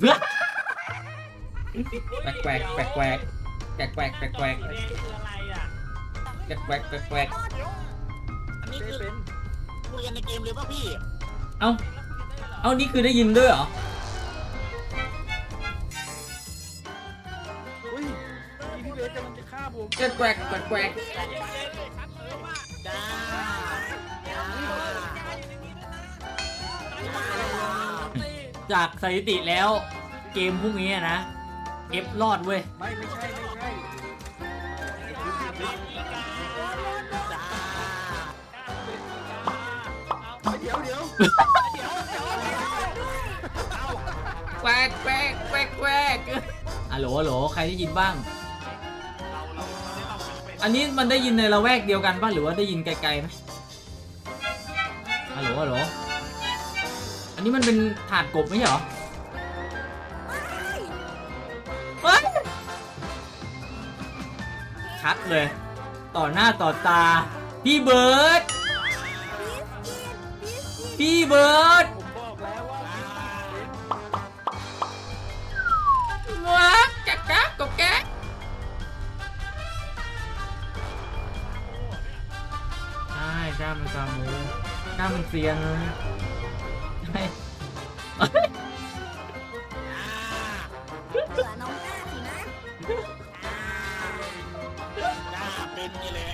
แปลกแปลกแปลกแปลกแปลกแปลกแปลกแปลกสีแดงคืออะไรอะแปลกแปลกแปลกแปลกอันนี้คือคุยกันในเกมเลยป่ะพี่เอ้าเอ้านี่คือได้ยินด้วยเหรออุ้ยพี่เบสกำลังจะฆ่าผมแปลกแปลกแปลกแปลก จากสถิติแล้วเกมพวกนี้นะ เอฟรอดเว้ย ไม่ไม่ใช่ไม่ใช่เดี๋ยวเดี๋ยวแปลกแปลกแปลกแปลกฮัลโหลฮัลโหลใครได้ยินบ้าง อันนี้มันได้ยินในละแวกเดียวกันป่ะหรือว่าได้ยินไกลๆไหมฮัลโหลฮัลโหล อันนี้มันเป็นถาดกบไม่ใช่เหรอเฮ้ยชัดเลย ต่อหน้าต่อตา พี่เบิร์ดพี่เบิร์ดผมบอกแล้วว่าว้ากักกักกบแก๊กใช่กล้ามันกามูกล้ามันเซียนเลยใช่ เผื่อน้องหน้าสินะจ้าเป็นนี่แหละ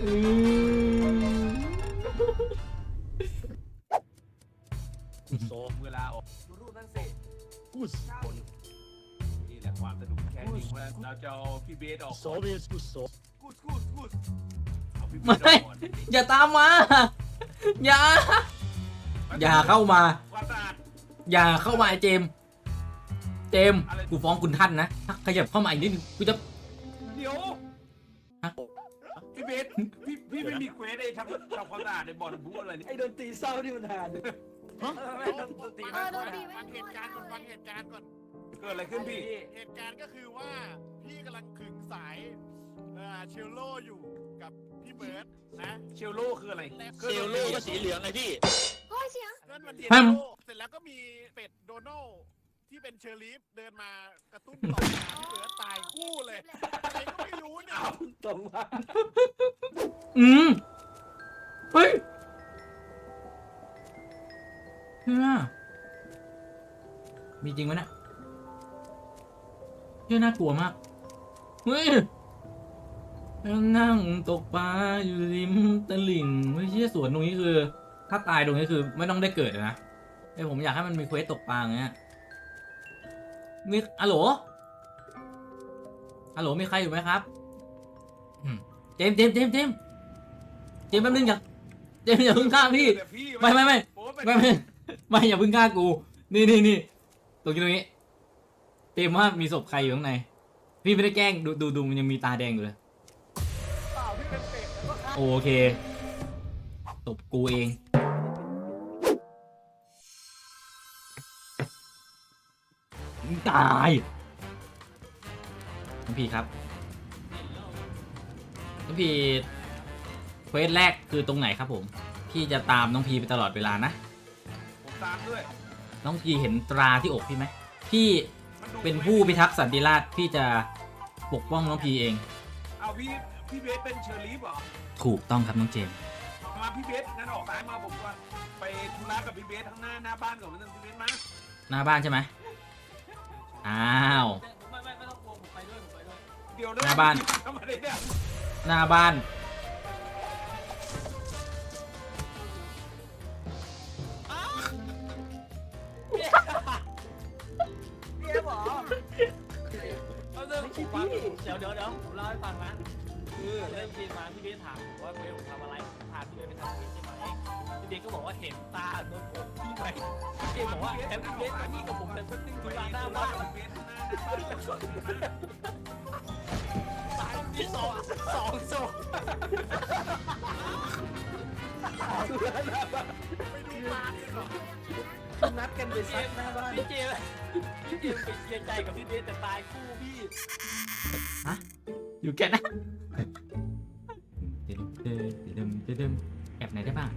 อืมโซมเวลาออกดูรูปนั่นสิกูสคนนี่แหละความสนุกแค่จริงว่าเราจะเอาพี่เบสออก โซเบสกูโซกูดกูดกูดเอาพี่เบ ไม่ อย่าตามมา อย่า อย่าเข้ามาวามสะอาดอย่าเข้ามาไอ้เจมส์เจมส์กูฟ้องคุณท่านนะถ้าขยับเข้ามาอีกนิดนึงกูจะ เดี๋ยวฮะ พี่เบสพี่พี่ไม่มีเควสไอ้ทำทำความสะอาดในบ่อน้ำพุอะไรนี่ไอ้ดนตรีเศร้าที่มันหาดูไม่ดนตรีเอนะอดูดิฟังเหตุการณ์ก่อนฟังเหตุการณ์ก่อน เกิดอะไรขึ้นพี่ เหตุการณ์ก็คือว่าพี่กำลังขึงสาย อ่อเชลโลอยู่กับพี่เบิร์ดนะเชลโลคืออะไรเซลโลก็สีเหลืองไงพี่โอ้ยเสียงนั่นมันเชแฮลมโลเสร็จแล้วก็มีเป็ดโดนัลด์ที่เป็นเชอร์ลีฟเดินมากระตุ้นต่อมาพี่เบิร์ดตายคู่เลยอะไรก็ไม่รู้เนี่ยตรงมาอืมเฮ้ยเชื่อมีจริงไหมเนี่ยเชื่อน่ากลัวมากเฮ้ย นั่งตกปลาอยู่ริมตลิ่งไม่ใช่สวนตรงนี้คือ ถ้าตายตรงนี้คือไม่ต้องได้เกิดนะไอผมอยากให้มันมีเควสตกปลาอย่างเงี้ยมีอะโหลอะโหลมีใครอยู่ไหมครับอืมเจมเจมเจมเจมเจมแป๊บนึงอย่าเจมอย่าเพิ่งฆ่าพี่ไม่ไม่ไม่ไม่ไม่ไม่อย่าเพิ่งฆ่ากู นี่นี่นี่ตรงนี้ตรงนี้ เต็มว่ามีศพใครอยู่ข้างใน พี่ไม่ได้แกล้งดูดูดูมันยังมีตาแดงอยู่เลย โอเคตบกูเองตายน้องพีครับน้องพีเควสแรกคือตรงไหนครับผม พี่จะตามน้องพีไปตลอดเวลานะ ผมตามด้วย น้องพีเห็นตราที่อกพี่ไหม พี่มันดูเป็นผู้พิทักษ์สันติราษฎร์พี่จะปกป้องน้องพีเอง เอาพี่พี่เบสเป็นเชอร์ลีฟเหรอ ถูกต้องครับน้องเจมส์มาพี่เบสงั้นออกซ้ายมาผมก่อนไปธุระกับพี่เบสข้างหน้าหน้าบ้านก่อนนิดนึงพี่เบสมาหน้าบ้านใช่ไหมอ้าว ไม่ไม่ไม่ต้องกลัวผมไปด้วยผมไปด้วยเดี๋ยวหน้าบ้าน ทำอะไรเนี่ยหน้าบ้าน พี่เอฟเหรอเอาเรื่องผมฟังเดี๋ยวเดี๋ยวเดี๋ยวผมเล่าให้ฟังนะ คือเริ่มกินมาพี่เบสถามผมว่าเบสผมทำอะไรผมพาพี่เบสไปทำเวสใช่ไหมพี่เบสก็บอกว่าเห็นตาโดนผมพี่ไหมพี่เบสบอกว่าแอมพี่เบสมานี่กับผมแต่เพิ่งตึ้งไปธุระหหน้านบ้าบ้านนพี่เบสข้างหน้าหน้าบ้านตายที่สองสองศพไปดูปลากันเหรอนัดกันไปซักหน้าบ้านพี่เจมพี่เจมไปเคลียร์ใจกับพี่เบสแต่ตายคู่พี่ฮะอยู่แค่นั้น เดิมเดิมเดิมเดิมแอบไหนได้บ้าง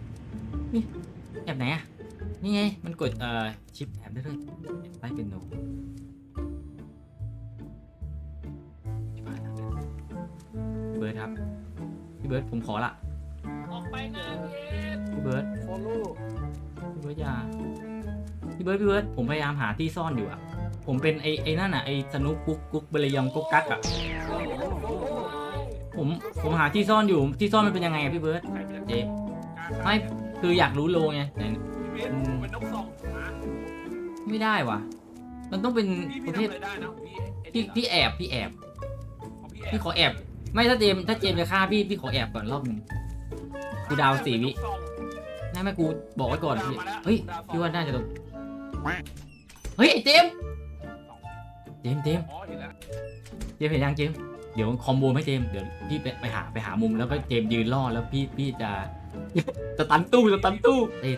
นี่แอบไหนอะนี่ไงมันกดเอ่อชิปแอบได้ด้วยใต้เป็นโนเบิร์ดครับพี่เบิร์ดผมขอละออกไปนะเย็นพี่เบิร์ดโฟลูพี่เบิร์ดอยาพี่เบิร์ดพี่เบิร์ดผมพยายามหาที่ซ่อนอยู่อะผมเป็นไอ้ไอ้นั่นอะไอ้สนุกกุ๊กกุ๊กเบลยองกุ๊กกักอะผมผมหาที่ซ่อนอยู่ที่ซ่อนมันเป็นยังไงอะพี่เบิร์ด เจไม่คืออยากรู้โลไงแต่พี่เบสผมเป็นนกซองนะไม่ได้ว่ะ มันต้องเป็นพี่ปพี่ระเภททำอะไรได้นะพี่ไอ้พี่นี่พี่แอบพี่แอบ ของพี่แอบพี่ขอแอบ ไม่ถ้าเจมส์ถ้าเจมส์จะฆ่าพี่พี่ขอแอบก่อนรอบหนึ่งกูดาวสี่วิแม่แม่กูบอกไว้ก่อนพี่เฮ้ยพี่ว่าน่าจะโดนเฮ้ยไอ้เจมส์ เจมส์เจมส์อ๋อเห็นแล้วเจมส์เห็นยังเจมส์เดี๋ยวคอมโบให้เจมส์เดี๋ยวพี่ไปไปหาไปหามุมแล้วก็เจมส์ยืนล่อแล้วพี่พี่จะ จะตันตู้จะตันตู้เต้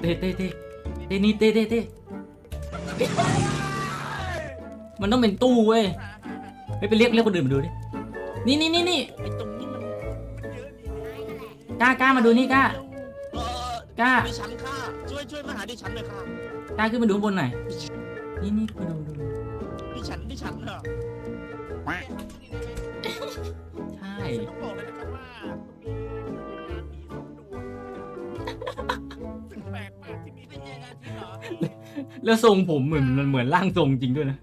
เต้เต้เต้เต้นี่เต้เต้เต้มันต้องเป็นตู้เว้ยไปไปเรียกเรียกคนอื่นมาดูดินี่นี่นี่นี่ไอ้ตรงนี้มันกล้ากล้ามาดูนี่กล้าเออกล้าดิฉันค่ะช่วยช่วยมาหาดิฉันหน่อยค่ะกล้าขึ้นมาดูข้างบนหน่อย นี่นี่มาดูดูดูดิ ฉันดิฉันเหรอใช่ ต้องบอกเลยนะครับว่าตรงนี้มีงานผีสองดวงซึ่งแปลกมากที่มีได้ยังไงที่เหรอแล้วทรงผมเหมือนมันเหมือนร่างทรงจริงด้วยนะ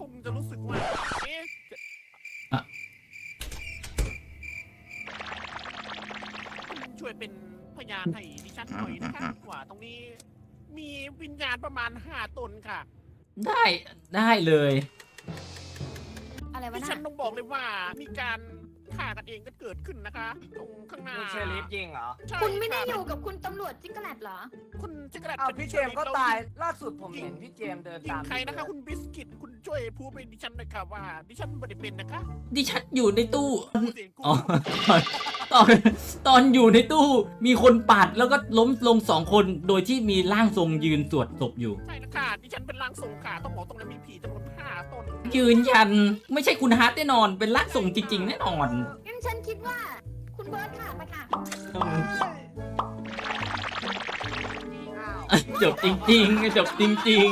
คงจะรู้สึกว่าเอ๊ะจะอะคุณช่วยเป็นพยานให้ดิฉันหน่อยนะคะว่าตรงนี้ มีวิญญาณประมาณห้าตนค่ะ ได้ได้เลย อะไรวะดิน่ะฉันต้องบอกเลยว่ามีการ ฆ่ากันเองก็เกิดขึ้นนะคะ ตรงข้างหน้านี่เชอริฟจริงเหรอ ใช่คุณไม่ได้ค่ะอยู่กับคุณตำรวจจิกกะแลตเหรอ คุณจิกระดาษอ้าวป็นพี่เจมส์ก็ชอริฟตายล่าสุดผมเห็นพี่เจมส์เดินยิตางมใครนะคะ คุณบิสกิตคุณช่วยพูดไปดิฉันหน่อยค่ะว่าดิฉันไม่ได้เป็นนะคะดิฉันอยู่ในตู้ พูดเสียงกูอ๋อ ตอนตอนอยู่ในตู้มีคนปาดแล้วก็ล้มลงสองคนโดยที่มีร่างทรงยืนสวดศพอยู่ ใช่นะคะดิฉันเป็นร่างทรงค่ะต้องบอกตรงนั้นมีผีจำนวนห้าตนยืนยันไม่ใช่คุณฮาร์ดแน่นอนเป็นร่างทรงจริงๆแน่นอนงั้นฉันคิดว่า คุณเบิร์ดค่ะไปค่ะ จบจริงๆจบจริง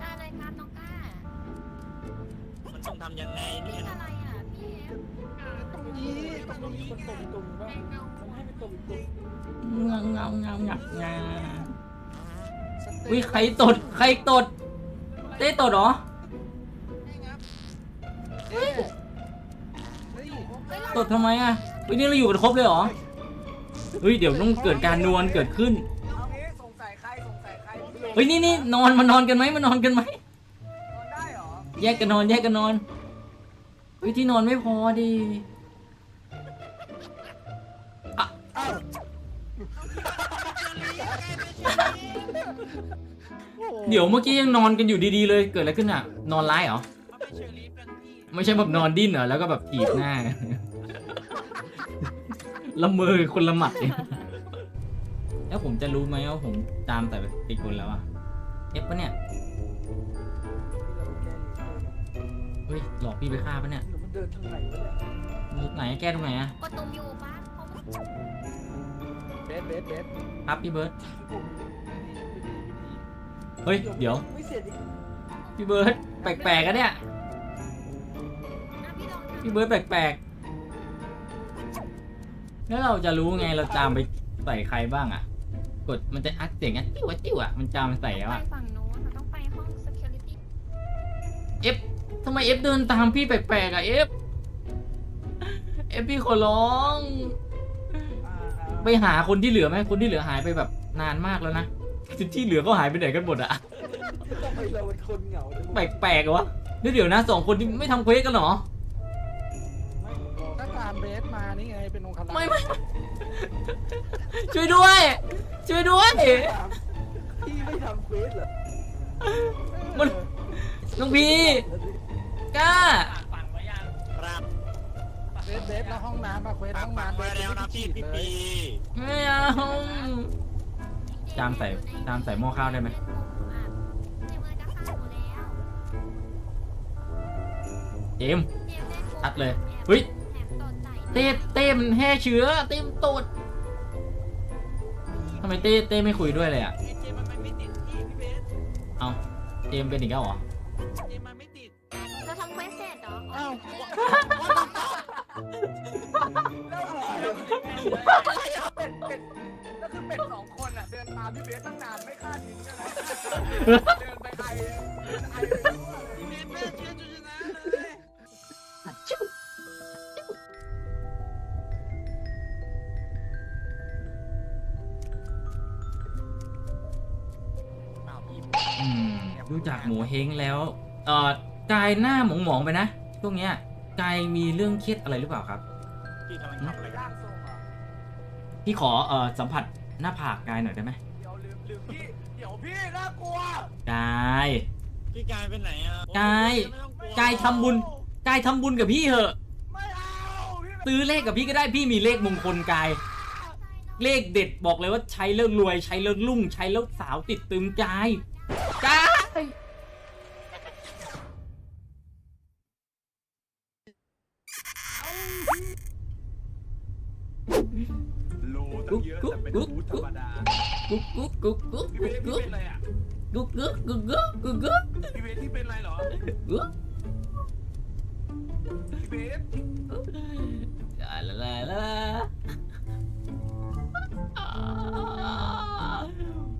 ได้เลยครับน้องก้ามันต้องทำยังไงนี่เนี่ยอะไรอะพี่เอฟตรงนี้ตรงนี้มันตรงตรงว่ามันให้เป็นตรงตรงๆเงาเงาเงาเงาเงาวิใครตดใครตด เต้ตดเหรอตดทำไมอะเฮ้ยนี่เราอยู่กันครบเลยเหรอเฮ้ยเดี๋ยวต้องเกิดการนวลเกิดขึ้นเอางี้สงสัยใครสงสัยใครพี่เฮ้ยนี่นี่นอนมานอนกันไหมมานอนกันไหมนอนได้เหรอแยกกันนอนแยกกันนอนเฮ้ยที่นอนไม่พอดิ เดี๋ยวเมื่อกี้ยังนอนกันอยู่ดีๆเลยเกิดอะไรขึ้นอะ นอนร้ายเหรอ เขาเป็นเชอรี่เป็นพี่ไม่ใช่แบบนอนดิ้นเหรอ แล้วก็แบบถีบหน้า ละเมอคนละหมัดเนี่ยแล้วผมจะรู้ไหมว่าผมตามแต่ติดคนแล้วอะเอฟปะเนี่ย เฮ้ย หลอกพี่ไปฆ่าปะเนี่ยมันเดินทางไหนวะเนี่ยไหนแก้ตรงไหนอะกดตุ่มอยู่ป้าเขาไม่เบสเบสเบสครับพี่เบิร์ด เฮ้ย เดี๋ยว ไม่เสร็จอีกพี่เบิร์ดแปลกๆกันเนี่ยอะพี่ลองทำพี่เบิร์ดแปลกๆ แล้วเราจะรู้ไงเราจามไปใส่ใครบ้างอะ กดมันจะอัดเสียงอะติ้วอะติ้วอะมันจามใส่แล้วไปอะ ฝั่งนู้นเราต้องไปห้อง security เอฟทำไมเอฟเดินตามพี่แปลกๆอะเอฟ เอฟพี่ขอร้องไปหาคนที่เหลือไหมคนที่เหลือหายไปแบบนานมากแล้วนะ ที่เหลือก็หายไปไหนกันหมดอะทำไมเราเป็นคนเหงาจังแปลกๆอะวะเดี๋ยวเดี๋ยวนะสองคนที่ไม่ทำเควสกันเหรอก็ตามเบสมานี่ไงเป็นองคลักษ์ไม่ไม่ ช่วยด้วย ช่วยด้วยพี่ไม่ทำเควสเหรอมัน น้องพีกล้าสั่งไว้ยังครับเบสเบสแล้วห้องน้ำมาเควสฝากห้องฝังน้ำไว้แล้วนะพี่พี่ปี ไม่เอา จามใส่จามใส่หม้อข้าวได้ไหมเจมส์จะฆ่าหนูแล้วเจมส์เจมส์ได้โกงอัดเลยแอบเฮ้ยแอบตดใส่เต้เต้มันแห่เชื้อ เต้มนตดทำไมเต้เต้ไม่คุยด้วยเลยอะเจมมันไม่ติดพี่พี่เบสเอาเจมเป็นอีกแล้วเหรอ เจมมันไม่ติดเราทำเควสเสร็จเหรออ้าวเป็ดเป็ด เดินตามพี่เบสตั้งนานไม่คาดทิ้งกันนะเดินไปไอไอเลยพี่เบสแม่เชื่อจุชนะเลยอ้าวพี่อืมดูจากหมูเฮงแล้ว เอ่อกายหน้าหมองหมองๆไปนะช่วงเนี้ยกายมีเรื่องเครียดอะไรหรือเปล่าครับ พี่กำลังทำอะไรกันร่างทรงเหรอพี่ขอเอ่อสัมผัสหน้าผากกายหน่อยได้ไหมเดี๋ยวลื มลืมพี่เดี๋ยวพี่น่ากลัวกาย พี่กายเป็นไหนอะกาย ไม่ต้องลัวกายทำบุญ กายทำบุญกับพี่เหอะ ไม่เอาพี่ซื้อเลขกับพี่ก็ได้พี่มีเลขมงคลกาย เลขเด็ดบอกเลยว่าใช้แล้วรวยใช้แล้วรุ่งใช้แล้วสาวติดตึมกายกาย โลตั้งเยอะแต่เป็นบูธธรรมดากุ๊กกุ๊กกุ๊กกุ๊กพี่เบกุ๊กสพี่กุ๊กเป็นอะไรอะกุ๊กกุ๊กกุ๊กกุ๊กกุ๊กกุ๊กพี่เบสที่เป็นอะไรเหรอกุ๊กพี่เบสลาลาลาลา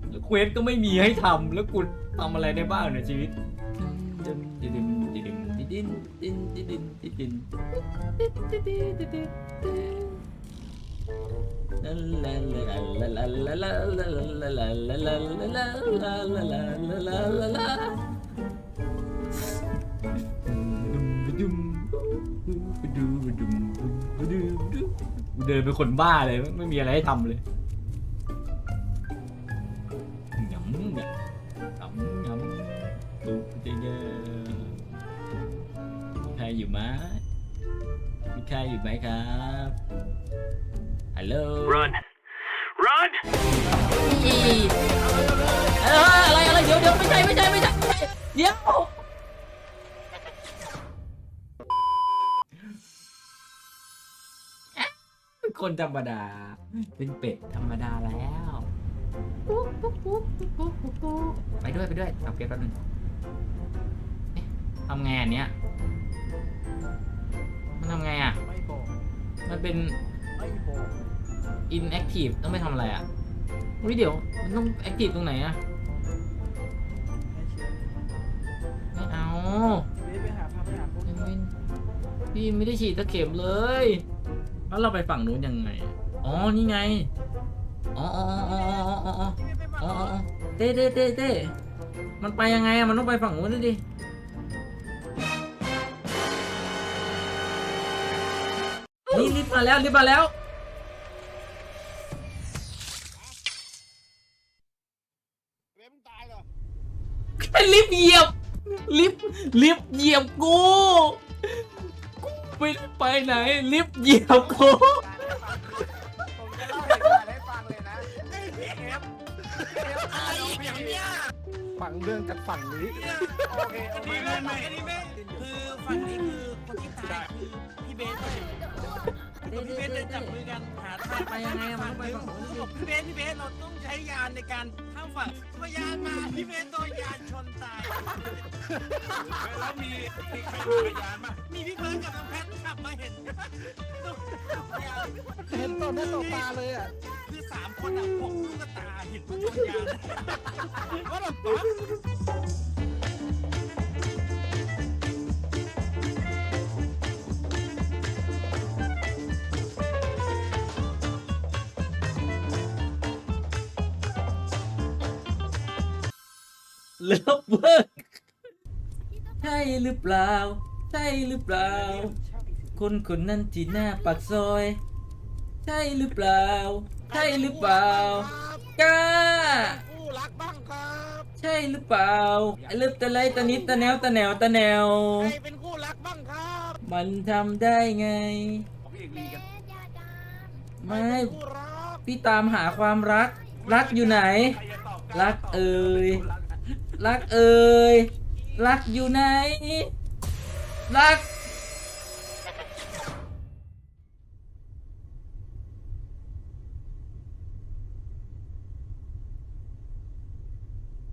แล้วเควสก็ไม่มีให้ทำแล้วกูทำอะไรได้บ้างในชีวิตดินดินดินดินดินดินดินดิน เดินเป็นคนบ้าเลยไม่มีอะไรให้ทำเลยยำยำยำยำดูเจเยมีใครอยู่ไหมมีใครอยู่ไหมครับ ฮัลโหล run run เอออะไรอะไรเดี๋ยวเดี๋ยวไม่ใช่ไม่ใช่ไม่ใช่ไม่ใช่เดี๋ยวเป็นคนธรรมดา เป็นเป็ดธรรมดาแล้วไปด้วยไปด้วยเอาเก็บแป๊บนึงเอ๊ะทำไงอันเนี้ยมันทำไงอะไม่บอกมันเป็น อินแอคทีฟต้องไปทำอะไรอะวิ่ยเดี๋ยวมันต้องแอคทีฟตรงไหนอะ ไม่เอาไปหาพาไปหาพวกยังไม่พี่ไม่ได้ฉีดตะเข็บเลย แล้วเราไปฝั่งนู้นยังไง อ๋อ นี่ไง อ๋ออ๋ออ๋ออ๋ออ๋ออ๋ออ๋อเต้เต้เต้เต้มันไปยังไงอะมันต้องไปฝั่งนู้นดิรีบมาแล้วรีบมาแล้ว ลิฟต์เหยียบ ลิฟต์ลิฟต์เหยียบกูกูไม่ได้ไปไหน ลิฟต์เหยียบกูผมจะเล่าเหตุการณ์ให้ฟังเลยนะไอ้เอฟอะไรอย่างเนี้ยฝั่งเรื่องจากฝั่งนี้ โอเคโอเคนี่แม่ไม่อันนี้แม่คือฝั่งนี้คือคนที่ตายคือพี่เบสเลย พี่เบสจะจับมือกันหาทางไปยังไงอะมันต้องไปฝั่งนู้นดิบอกพี่เบสพี่เบสเราต้องใช้ยานในการข้ามฝั่งพอยานมาพี่เบสโดนยานชนตาย แล้วมีมีใครอยู่พยานป่ะมีพี่เบิร์ดกับน้องแพทขับมาเห็นเห็นตอนนี้ต่อตาเลยอะคือสามคนอะพกลูกตาเห็นมันชนยาน ว่าแบบ เลิฟเวิร์กใช่หรือเปล่า ใช่หรือเปล่า คนคนนั้นที่หน้าปากซอย ใช่หรือเปล่า ใช่หรือเปล่ากล้า ผู้รักบ้างครับใช่หรือเปล่าไอ้เลิฟตะไลตะนิดตะแนวตะแนวตะแนว ใครเป็นคู่รักบ้างครับมันทำได้ไง ของพี่เอกเบลีสกันยาดามใครไม่ เป็นคู่รักพี่ตามหาความรัก รักอยู่ไหน ใครจะตอบรักเอ่ย รัก รักเอ่ยรักอยู่ไหนรัก